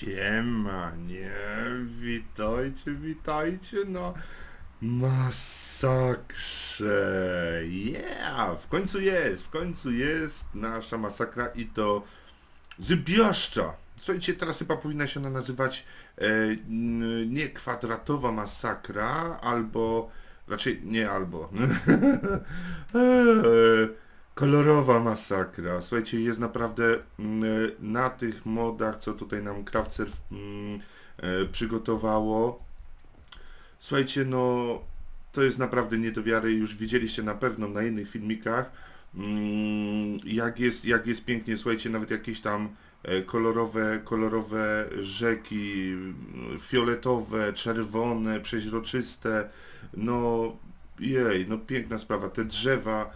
Siema, nie? Witajcie, witajcie na masakrze. Yeah! W końcu jest, w końcu jest nasza masakra i to zbiaszcza. Słuchajcie, teraz chyba powinna się ona nazywać e, nie kwadratowa masakra, albo raczej nie albo. e, kolorowa masakra. Słuchajcie, jest naprawdę mm, na tych modach, co tutaj nam Krawcer mm, e, przygotowało. Słuchajcie, no to jest naprawdę nie do wiary. Już widzieliście na pewno na innych filmikach, mm, jak jest, jak jest pięknie. Słuchajcie, nawet jakieś tam e, kolorowe, kolorowe rzeki, fioletowe, czerwone, przeźroczyste. No jej, no piękna sprawa. Te drzewa,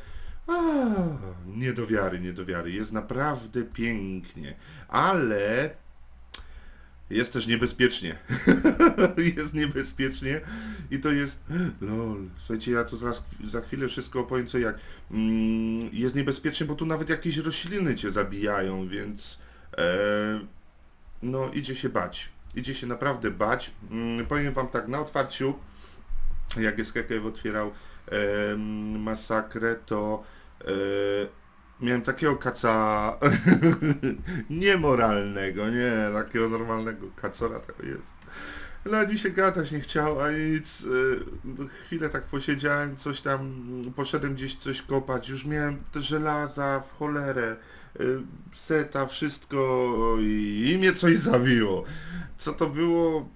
nie do wiary, nie do wiary. Jest naprawdę pięknie, ale jest też niebezpiecznie. jest niebezpiecznie i to jest. Lol. Słuchajcie, ja tu zaraz za chwilę wszystko opowiem co jak. Mm, jest niebezpiecznie, bo tu nawet jakieś rośliny cię zabijają, więc e, no idzie się bać. Idzie się naprawdę bać. Mm, powiem wam tak na otwarciu, jak Eskekew otwierał em, masakrę, to miałem takiego kaca niemoralnego, nie, takiego normalnego kacora to jest. Nawet mi się gadać nie chciał, a nic. e, Chwilę tak posiedziałem, coś tam, poszedłem gdzieś coś kopać, już miałem te żelaza w cholerę, e, seta, wszystko i, i mnie coś zabiło. Co to było?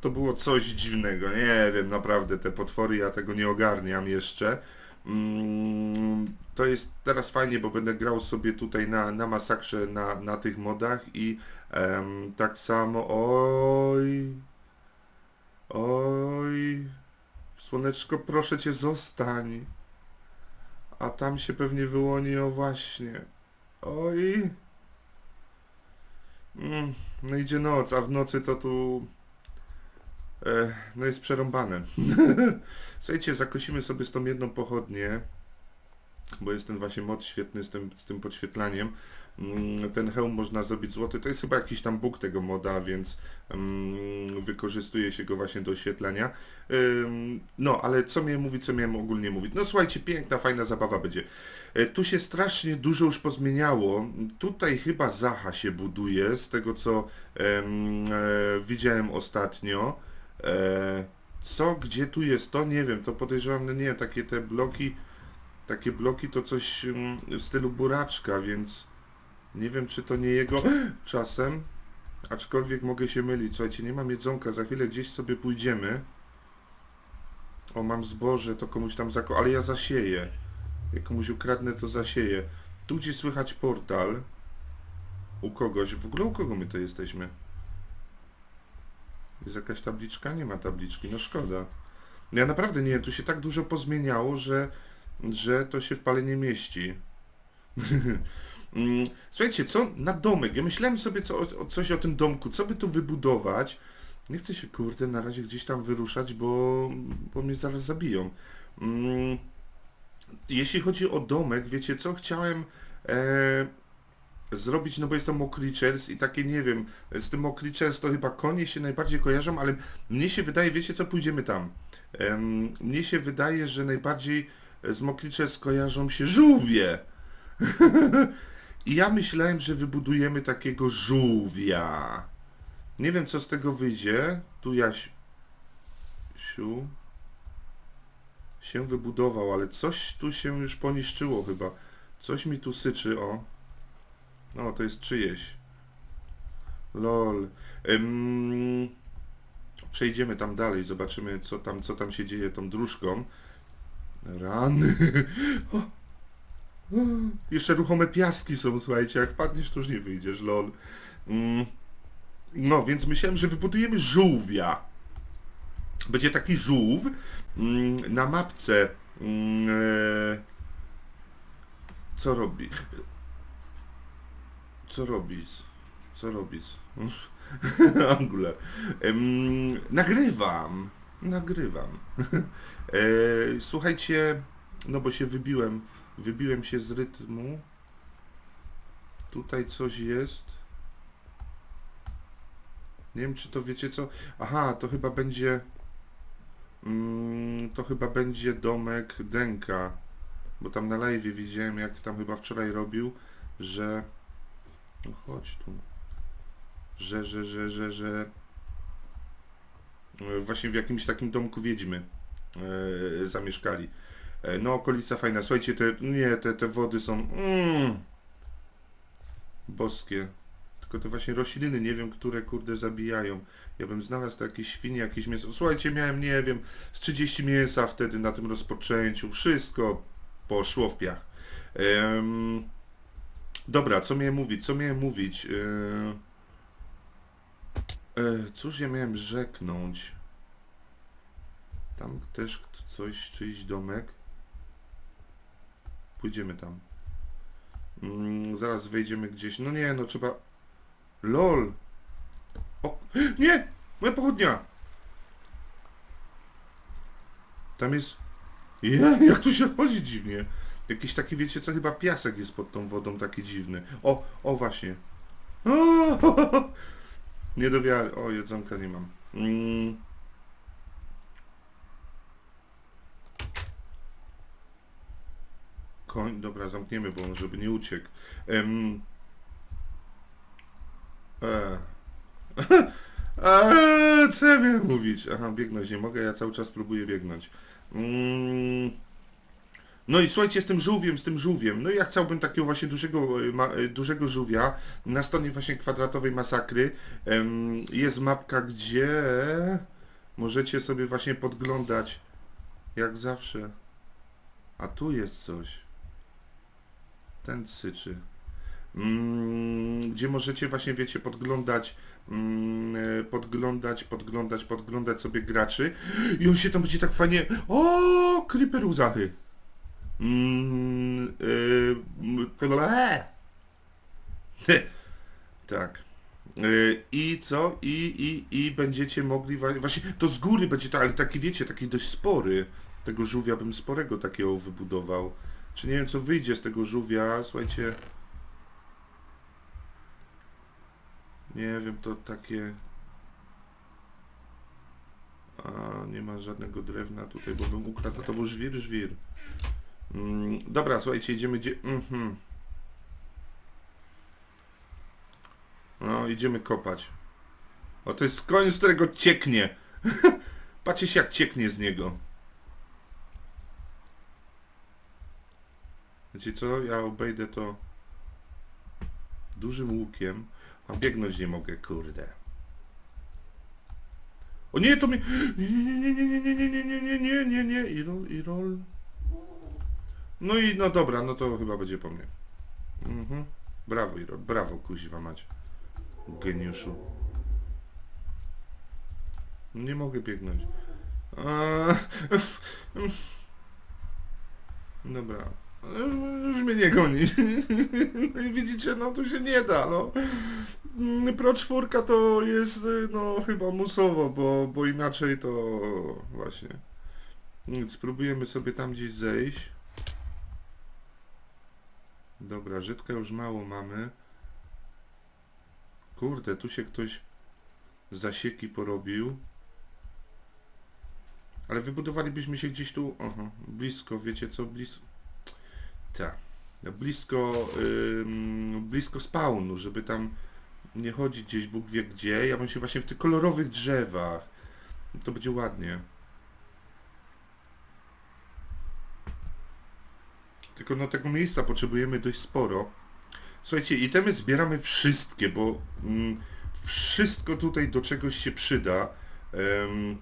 To było coś dziwnego, nie wiem, naprawdę te potwory, ja tego nie ogarniam jeszcze. Mm, to jest teraz fajnie, bo będę grał sobie tutaj na, na masakrze na, na tych modach i em, tak samo, oj, oj, słoneczko proszę cię zostań, a tam się pewnie wyłoni, o właśnie, oj, mm, no idzie noc, a w nocy to tu E, no jest przerąbane. Słuchajcie, zakosimy sobie z tą jedną pochodnię, bo jest ten właśnie mod świetny z tym, z tym podświetlaniem. Mm, Ten hełm można zrobić złoty. To jest chyba jakiś tam bóg tego moda, więc mm, wykorzystuje się go właśnie do oświetlania. Ym, No, ale co miałem mówić, co miałem ogólnie mówić? No słuchajcie, piękna, fajna zabawa będzie. E, Tu się strasznie dużo już pozmieniało. Tutaj chyba Zaha się buduje, z tego co em, e, widziałem ostatnio. E, co, gdzie tu jest to? Nie wiem, to podejrzewam, no nie takie te bloki, takie bloki to coś mm, w stylu buraczka, więc nie wiem, czy to nie jego czasem, aczkolwiek mogę się mylić. Słuchajcie, nie mam jedzonka, za chwilę gdzieś sobie pójdziemy. O, mam zboże, to komuś tam zako... ale ja zasieję. Jak komuś ukradnę, to zasieję. Tu gdzieś słychać portal. U kogoś. W ogóle u kogo my to jesteśmy? Jest jakaś tabliczka? Nie ma tabliczki, no szkoda. Ja naprawdę nie wiem, tu się tak dużo pozmieniało, że, że to się w pale nie mieści. Mm, Słuchajcie, co na domek? Ja myślałem sobie co, o, coś o tym domku, co by tu wybudować. Nie chcę się, kurde, na razie gdzieś tam wyruszać, bo, bo mnie zaraz zabiją. Mm, Jeśli chodzi o domek, wiecie co? Chciałem e, zrobić, no bo jest to Mokrichers i takie, nie wiem, z tym Mokrichers to chyba konie się najbardziej kojarzą, ale mnie się wydaje, wiecie co, pójdziemy tam. Em, mnie się wydaje, że najbardziej z Mokrichers kojarzą się żółwie. I ja myślałem, że wybudujemy takiego żółwia. Nie wiem, co z tego wyjdzie. Tu Jaś... Siu... się wybudował, ale coś tu się już poniszczyło chyba. Coś mi tu syczy, o. No, to jest czyjeś. Lol. Ym... Przejdziemy tam dalej, zobaczymy co tam, co tam się dzieje tą dróżką. Rany. Jeszcze ruchome piaski są, słuchajcie, jak wpadniesz, to już nie wyjdziesz, lol. Ym... No, więc myślałem, że wybudujemy żółwia. Będzie taki żółw mm, na mapce. mm, e, Co robi? Co robić? Co robić? Angular. Nagrywam. Nagrywam. e, słuchajcie, no bo się wybiłem. Wybiłem się z rytmu. Tutaj coś jest. Nie wiem, czy to wiecie co. Aha, to chyba będzie. Mm, to chyba będzie domek Denka. Bo tam na live widziałem, jak tam chyba wczoraj robił, że. No chodź tu. Że, że, że, że, że. e, Właśnie w jakimś takim domku wiedźmy zamieszkali. E, no, okolica fajna. Słuchajcie, te. Nie, te, te wody są. Mm, boskie. Tylko te właśnie rośliny, nie wiem, które kurde zabijają. Ja bym znalazł jakieś świnie, jakieś mięso. Słuchajcie, miałem, nie wiem, z 30 mięsa wtedy na tym rozpoczęciu. Wszystko poszło w piach. Em, dobra, co miałem mówić? Co miałem mówić? E, e, cóż ja miałem rzeknąć? Tam też coś, czyjś domek. Pójdziemy tam. Mm, zaraz wejdziemy gdzieś. No nie, no trzeba. LOL! O! Nie! Moja pochodnia! Tam jest. Je, jak tu się chodzi dziwnie. Jakiś taki, wiecie co, chyba piasek jest pod tą wodą taki dziwny. O, o właśnie. O, nie do wiary. O, jedzonka nie mam. Mm. Koń, dobra, zamkniemy, bo on żeby nie uciekł. Em, e. Co ja miałem mówić? Aha, biegnąć nie mogę, ja cały czas próbuję biegnąć. Mm. No i słuchajcie, z tym żółwiem, z tym żółwiem. No i ja chciałbym takiego właśnie dużego, e, ma, e, dużego żółwia. Na stronie właśnie kwadratowej masakry jest mapka, gdzie możecie sobie właśnie podglądać, jak zawsze. A tu jest coś. Ten syczy. Mm, gdzie możecie właśnie, wiecie, podglądać, mm, e, podglądać, podglądać, podglądać sobie graczy. I on się tam będzie tak fajnie... O, creeper uzachy. Mm, yy, tak. Yy, I co? I, i, I będziecie mogli właśnie, to z góry będzie tak, ale taki wiecie, taki dość spory. Tego żółwia bym sporego takiego wybudował. Czy nie wiem co wyjdzie z tego żółwia, słuchajcie. Nie wiem, to takie... A, nie ma żadnego drewna tutaj, bo bym ukradł, a to był żwir, żwir. Mm, dobra, słuchajcie, idziemy gdzie... Mhm. No, idziemy kopać. O, to jest koń, z którego cieknie. Patrzcie się, jak cieknie z niego. Wiecie co? Ja obejdę to dużym łukiem, a biegnąć nie mogę, kurde. O nie, to mnie... Nie, nie, nie, nie, nie, nie, nie, nie, nie, nie, nie, i rol, i rol. No i no dobra, no to chyba będzie po mnie. Mhm. Brawo, Iro, brawo, kuźwa mać. Geniuszu. Nie mogę biegnąć. Dobra. Już mnie nie goni. No widzicie, no tu się nie da, no. Pro czwórka to jest, y, no chyba musowo, bo, bo inaczej to właśnie. Nic, spróbujemy sobie tam gdzieś zejść. Dobra, Żydka już mało mamy. Kurde, tu się ktoś zasieki porobił. Ale wybudowalibyśmy się gdzieś tu, aha, blisko, wiecie co, blisko, tak, blisko, ym, blisko spawnu, żeby tam nie chodzić gdzieś Bóg wie gdzie. Ja bym się właśnie w tych kolorowych drzewach. To będzie ładnie. Tylko no tego miejsca potrzebujemy dość sporo. Słuchajcie, itemy zbieramy wszystkie, bo mm, wszystko tutaj do czegoś się przyda. Em,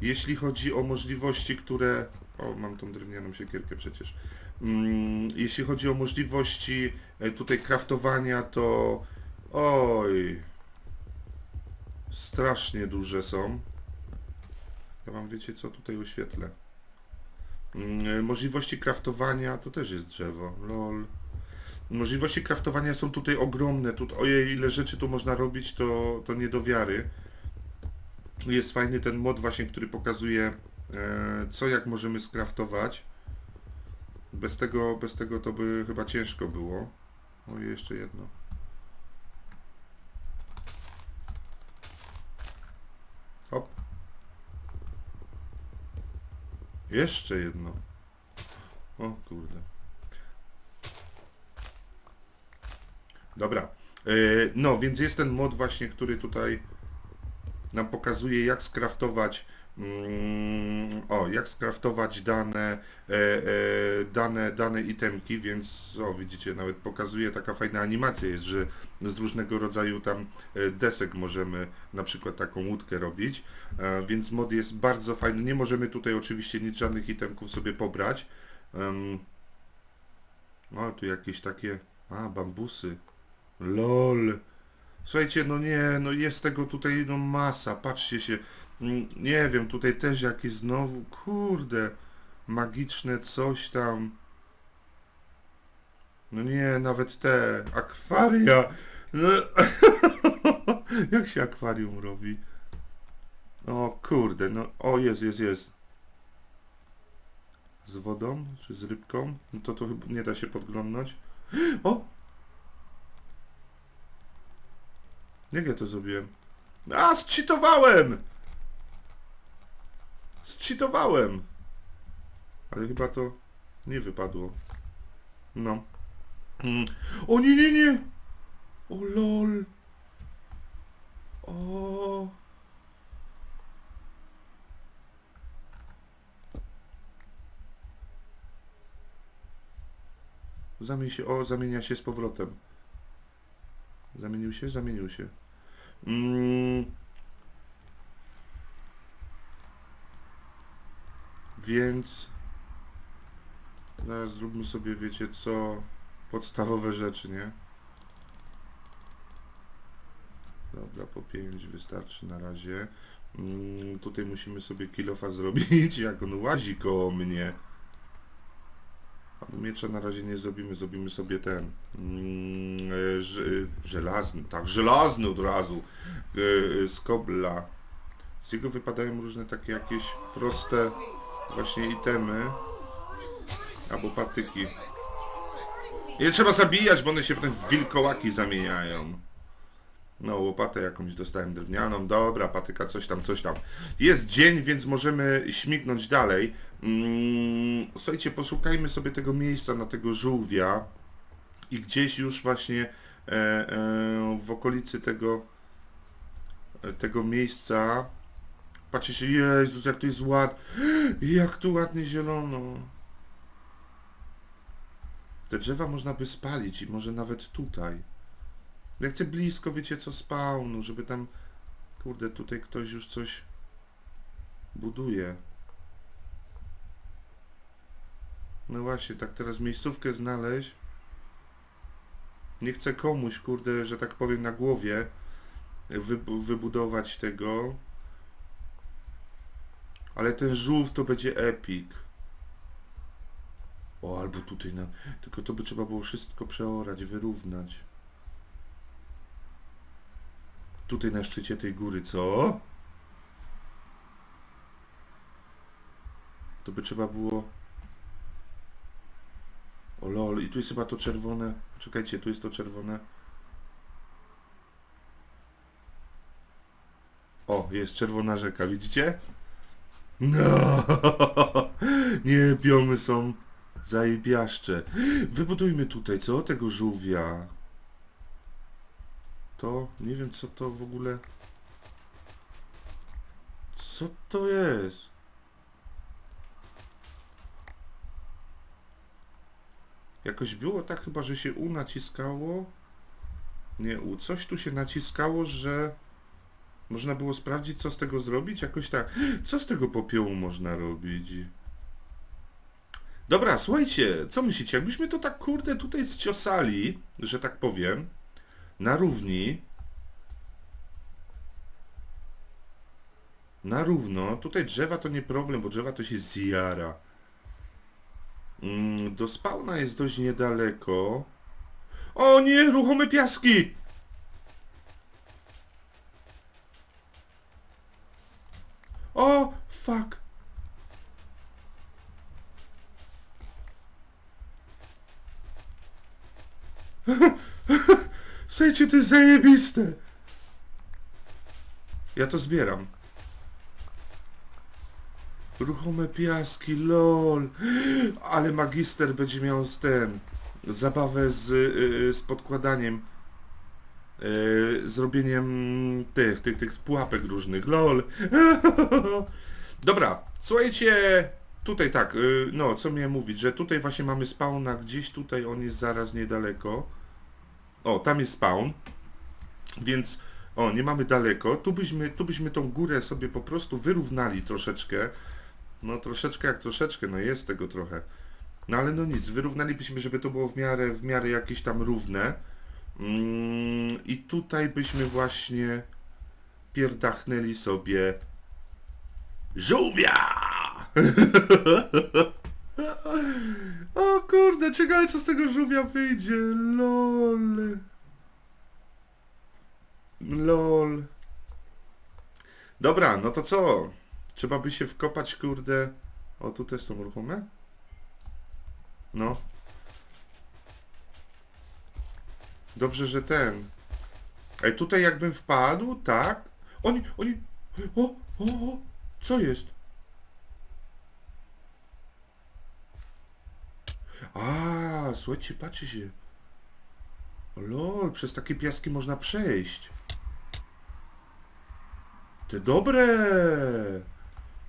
jeśli chodzi o możliwości, które... O, mam tą drewnianą siekierkę przecież. Mm, jeśli chodzi o możliwości e, tutaj kraftowania, to... Oj... Strasznie duże są. Ja wam wiecie co tutaj oświetlę. Mm, Możliwości kraftowania to też jest drzewo. Lol. Możliwości kraftowania są tutaj ogromne. Tu, ojej, ile rzeczy tu można robić, to, to nie do wiary. Jest fajny ten mod właśnie, który pokazuje e, co jak możemy skraftować. Bez tego, bez tego to by chyba ciężko było. O, jeszcze jedno. Hop. Jeszcze jedno. O kurde. Dobra. E, no, więc jest ten mod właśnie, który tutaj nam pokazuje, jak skraftować mm, o, jak skraftować dane e, e, dane, dane itemki, więc o, widzicie, nawet pokazuje taka fajna animacja jest, że z różnego rodzaju tam e, desek możemy na przykład taką łódkę robić, więc mod jest bardzo fajny. Nie możemy tutaj oczywiście nic żadnych itemków sobie pobrać. O, tu jakieś takie, a, bambusy. LOL. Słuchajcie, no nie, no jest tego tutaj no masa, patrzcie się, nie wiem, tutaj też jakieś znowu, kurde, magiczne coś tam. No nie, nawet te akwaria. No, jak się akwarium robi? O kurde, no, o jest, jest, jest. Z wodą, czy z rybką? No to to chyba nie da się podglądnąć. O! Jak ja to zrobiłem? A, zcheatowałem! Zcheatowałem! Ale chyba to nie wypadło. No. Mm. O nie, nie, nie! O lol! O. Zamień się, o, zamienia się z powrotem. Zamienił się? Zamienił się. Mm. Więc teraz zróbmy sobie, wiecie co, podstawowe rzeczy, nie? Dobra, po 5 wystarczy na razie. Mm, tutaj musimy sobie kilofa zrobić, jak on łazi koło mnie. A miecza na razie nie zrobimy, zrobimy sobie ten mm, e, ż, żelazny, tak, żelazny od razu e, z kobla. Z jego wypadają różne takie jakieś proste właśnie itemy albo patyki. Je trzeba zabijać, bo one się potem w wilkołaki zamieniają. No, łopatę jakąś dostałem drewnianą, dobra, patyka, coś tam, coś tam. Jest dzień, więc możemy śmignąć dalej. Mm, słuchajcie, poszukajmy sobie tego miejsca na tego żółwia i gdzieś już właśnie e, e, w okolicy tego tego miejsca patrzcie się, Jezus, jak tu jest ład, jak tu ładnie zielono. Te drzewa można by spalić i może nawet tutaj. Ja chcę blisko, wiecie co, spawnu, żeby tam, kurde, tutaj ktoś już coś buduje. No właśnie, tak teraz miejscówkę znaleźć. Nie chcę komuś, kurde, że tak powiem, na głowie wybu- wybudować tego. Ale ten żółw to będzie epic. O, albo tutaj na... Tylko to by trzeba było wszystko przeorać, wyrównać. Tutaj na szczycie tej góry, co? To by trzeba było... O lol, i tu jest chyba to czerwone. Czekajcie, tu jest to czerwone. O, jest czerwona rzeka, widzicie? No, nie, są zajebiaszcze. Wybudujmy tutaj, co? Tego żółwia. To, nie wiem co to w ogóle... Co to jest? Jakoś było tak chyba, że się U naciskało. Nie U, coś tu się naciskało, że można było sprawdzić, co z tego zrobić? Jakoś tak. Co z tego popiołu można robić? Dobra, słuchajcie, co myślicie? Jakbyśmy to tak kurde tutaj zciosali, że tak powiem, na równi, na równo, tutaj drzewa to nie problem, bo drzewa to się zjara. Mm, do spawna jest dość niedaleko. O nie, ruchome piaski! O, fuck. Słuchajcie, to jest zajebiste. Ja to zbieram. Ruchome piaski, lol. Ale magister będzie miał ten. Zabawę z, y, z podkładaniem. Y, zrobieniem tych, tych, tych pułapek różnych, lol. Dobra, słuchajcie, tutaj tak, y, no co miałem mówić, że tutaj właśnie mamy spawna, gdzieś tutaj on jest zaraz niedaleko. O, tam jest spawn. Więc, o, nie mamy daleko. Tu byśmy, tu byśmy tą górę sobie po prostu wyrównali troszeczkę. No troszeczkę jak troszeczkę, no jest tego trochę. No ale no nic, wyrównalibyśmy, żeby to było w miarę, w miarę jakieś tam równe. Mm, I tutaj byśmy właśnie pierdachnęli sobie żółwia! o kurde, ciekawe co z tego żółwia wyjdzie, lol. Lol. Dobra, no to co? Trzeba by się wkopać, kurde. O, tu też są ruchome? No. Dobrze, że ten. Ej, tutaj jakbym wpadł, tak? Oni, oni... O, o, o, co jest? A, słuchajcie, patrzcie się. O, Lol, przez takie piaski można przejść. Te dobre!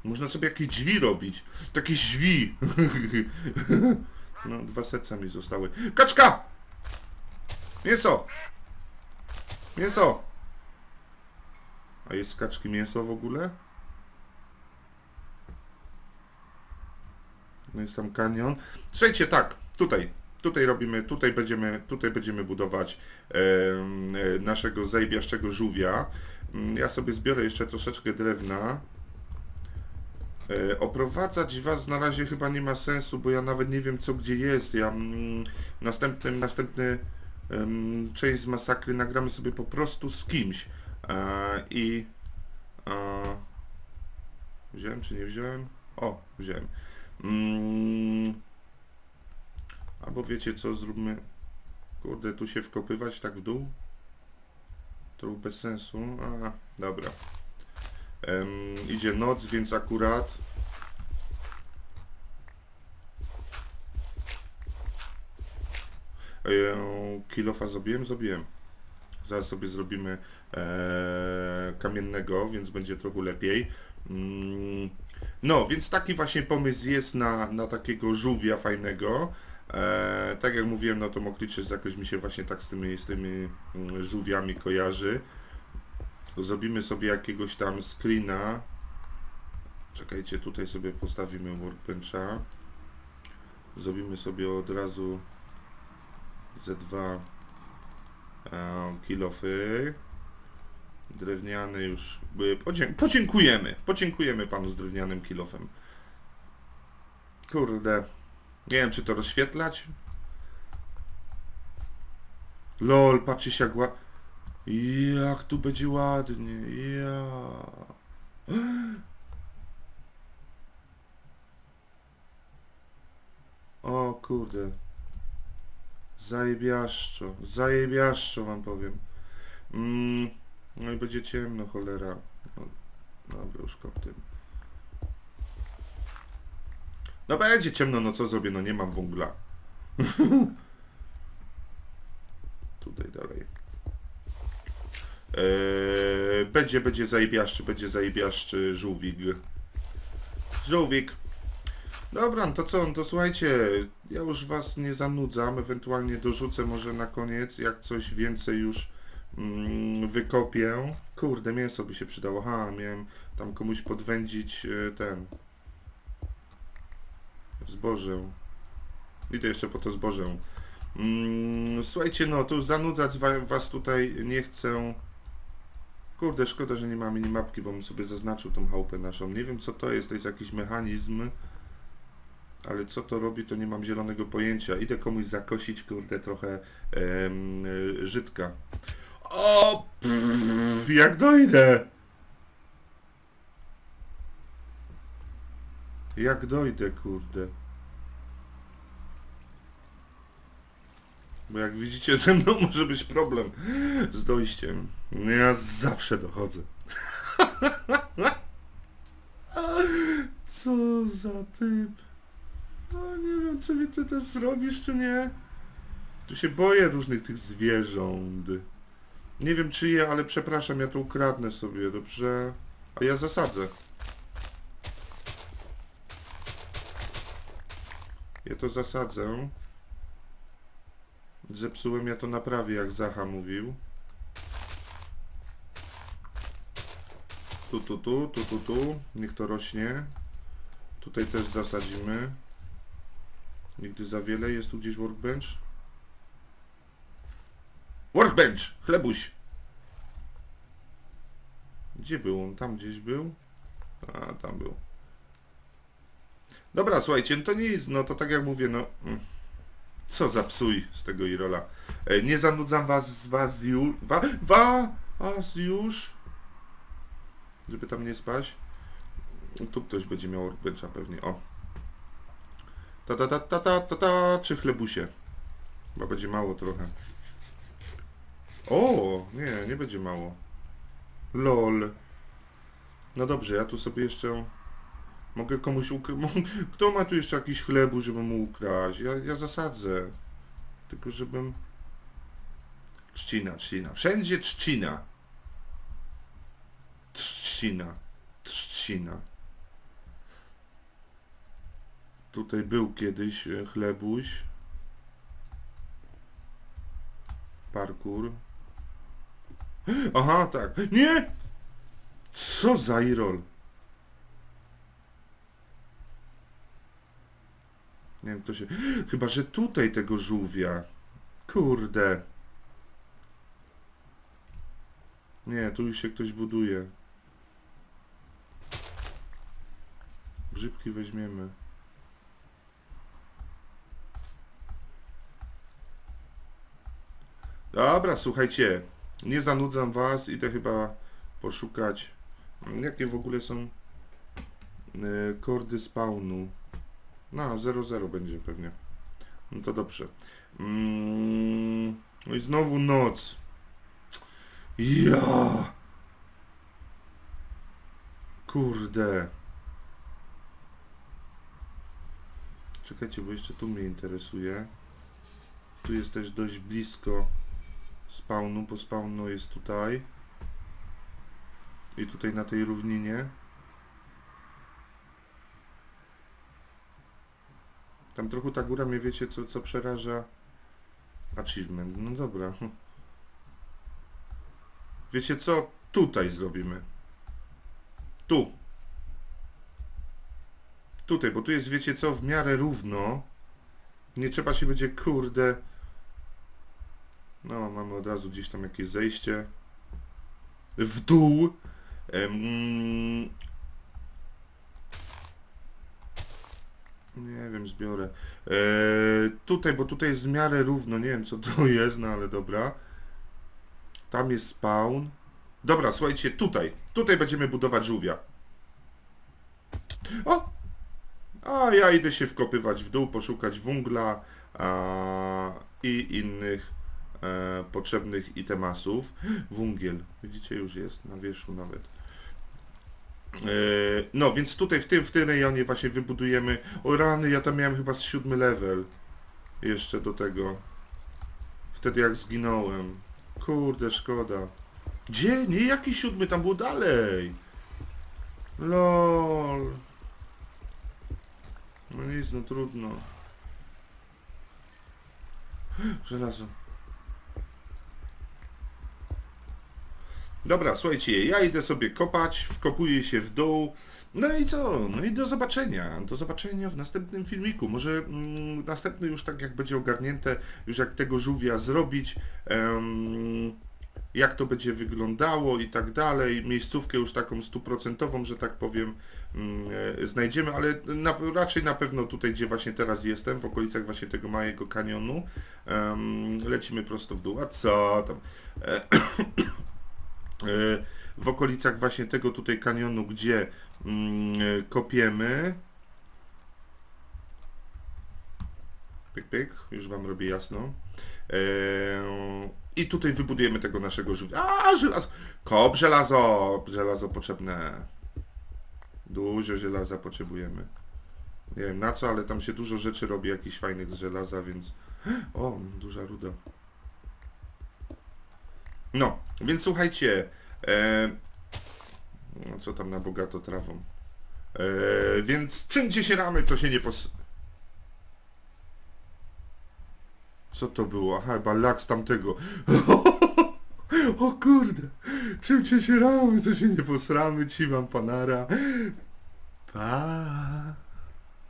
Można sobie jakieś drzwi robić. Takie drzwi. No, dwa serca mi zostały. Kaczka! Mięso! Mięso! A jest kaczki mięso w ogóle? No jest tam kanion. Słuchajcie, tak, tutaj, tutaj robimy, tutaj będziemy, tutaj będziemy budować e, naszego zajbiaszczego żółwia. Mm, Ja sobie zbiorę jeszcze troszeczkę drewna. E, oprowadzać was na razie chyba nie ma sensu, bo ja nawet nie wiem co gdzie jest. Ja mm, następny, następny część z masakry nagramy sobie po prostu z kimś. E, I e, wziąłem czy nie wziąłem? O, wziąłem. Mm, albo wiecie co, zróbmy... Kurde, tu się wkopywać tak w dół? To bez sensu. A, dobra. Em, idzie noc, więc akurat... kilofa zrobiłem? Zrobiłem. Zaraz sobie zrobimy e, kamiennego, więc będzie trochę lepiej. Mm, no, więc taki właśnie pomysł jest na, na takiego żółwia fajnego. E, tak jak mówiłem, no to Mokliczyc jakoś mi się właśnie tak z tymi, z tymi mm, żółwiami kojarzy. Zrobimy sobie jakiegoś tam screena. Czekajcie, tutaj sobie postawimy workbencha. Zrobimy sobie od razu ze dwa kilofy. Drewniany już. podziękujemy. Podziękujemy panu z drewnianym kilofem. Kurde. Nie wiem, czy to rozświetlać. Lol, patrzcie się jak ła... Jak tu będzie ładnie. Ja. O kurde. Zajebiaszczo. Zajebiaszczo wam powiem. Mm, no i będzie ciemno, cholera. No, dobra, już tym. No będzie ciemno, no co zrobię, no nie mam węgla. Tutaj dalej. Eee, będzie, będzie zajebiaszczy, będzie zajebiaszczy żółwik. Żółwik. Dobra, no to co, no to słuchajcie, ja już was nie zanudzam, ewentualnie dorzucę może na koniec, jak coś więcej już mm, wykopię. Kurde, mięso by się przydało, ha, miałem tam komuś podwędzić e, ten zboże. Idę jeszcze po to zboże. Mm, słuchajcie, no to już zanudzać wa- was tutaj nie chcę. Kurde, szkoda, że nie ma minimapki, bo bym sobie zaznaczył tą chałupę naszą. Nie wiem co to jest, to jest jakiś mechanizm. Ale co to robi, to nie mam zielonego pojęcia. Idę komuś zakosić, kurde, trochę em, y, żydka. O! Pff, jak dojdę! Jak dojdę, kurde. Bo jak widzicie, ze mną może być problem z dojściem. Ja zawsze dochodzę. Co za typ. No nie wiem, czy mi ty to zrobisz, czy nie. Tu się boję różnych tych zwierząt. Nie wiem czyje, ale przepraszam, ja to ukradnę sobie, dobrze? A ja zasadzę. Ja to zasadzę. Zepsułem, ja to naprawię, jak Zacha mówił. Tu, tu, tu, tu, tu, tu. Niech to rośnie. Tutaj też zasadzimy. Nigdy za wiele. Jest tu gdzieś workbench? Workbench! Chlebuś! Gdzie był on? Tam gdzieś był? A, tam był. Dobra, słuchajcie, no to nic, no to tak jak mówię, no... mm. Co za psuj z tego Irola. E, nie zanudzam was z was już... Wa, wa, was już... Żeby tam nie spać. Tu ktoś będzie miał workbencha pewnie, o. Ta ta ta ta ta ta ta, czy chlebusie. Chyba będzie mało trochę. O, nie, nie będzie mało. LOL. No dobrze, ja tu sobie jeszcze... Mogę komuś ukraść... Kto ma tu jeszcze jakiś chlebu, żeby mu ukraść? Ja, ja zasadzę. Tylko żebym... Trzcina, trzcina. Wszędzie trzcina. Trzcina. Trzcina. Tutaj był kiedyś e, chlebuś. Parkour. Aha, tak. Nie! Co za Irol? Nie wiem, kto się... Chyba, że tutaj tego żółwia. Kurde. Nie, tu już się ktoś buduje. Grzybki weźmiemy. Dobra, słuchajcie. Nie zanudzam was. Idę chyba poszukać. Jakie w ogóle są y, kordy spawnu. No, 0-0 będzie pewnie. No to dobrze. Mm, no i znowu noc. Ja. Kurde. Czekajcie, bo jeszcze tu mnie interesuje. Tu jest też dość blisko spawnu, bo spawnu jest tutaj. I tutaj na tej równinie. Tam trochę ta góra mnie wiecie co, co przeraża. Achievement, no dobra. Wiecie co? Tutaj zrobimy. Tu. Tutaj, bo tu jest wiecie co, w miarę równo. Nie trzeba się będzie, kurde. No, mamy od razu gdzieś tam jakieś zejście. W dół. Nie wiem, zbiorę. E, tutaj, bo tutaj jest w miarę równo. Nie wiem, co to jest, no ale dobra. Tam jest spawn. Dobra, słuchajcie, tutaj. Tutaj będziemy budować żółwia. O! A ja idę się wkopywać w dół, poszukać węgla a, i innych e, potrzebnych itemasów. Węgiel, widzicie, już jest na wierzchu nawet. E, No, więc tutaj w tym, w tym rejonie właśnie wybudujemy. O rany, ja tam miałem chyba siódmy level. Jeszcze do tego. Wtedy jak zginąłem. Kurde, szkoda. Gdzie? Nie, jaki siódmy? Tam było dalej. LOL. No nic, no trudno. Żelazo. Dobra, słuchajcie, ja idę sobie kopać, wkopuję się w dół. No i co? No i do zobaczenia. Do zobaczenia w następnym filmiku. Może mm, następny już tak jak będzie ogarnięte, już jak tego żółwia zrobić, em, jak to będzie wyglądało i tak dalej. Miejscówkę już taką stuprocentową, że tak powiem, mm, e, znajdziemy, ale na, raczej na pewno tutaj, gdzie właśnie teraz jestem, w okolicach właśnie tego małego kanionu, em, lecimy prosto w dół. A co tam? E, w okolicach właśnie tego tutaj kanionu, gdzie mm, kopiemy. Pyk, pyk, już Wam robię jasno. E, I tutaj wybudujemy tego naszego żółwia. A, żelazo! Kop żelazo! Żelazo potrzebne. Dużo żelaza potrzebujemy. Nie wiem na co, ale tam się dużo rzeczy robi jakichś fajnych z żelaza, więc... O, duża ruda. No, więc słuchajcie, e... no, co tam na bogato trawą. E... Więc czym się ramy, to się nie pos... Co to było? Aha, chyba lak z tamtego. O kurde, czym cię się ramy, to się nie posramy, ci wam panara. Pa.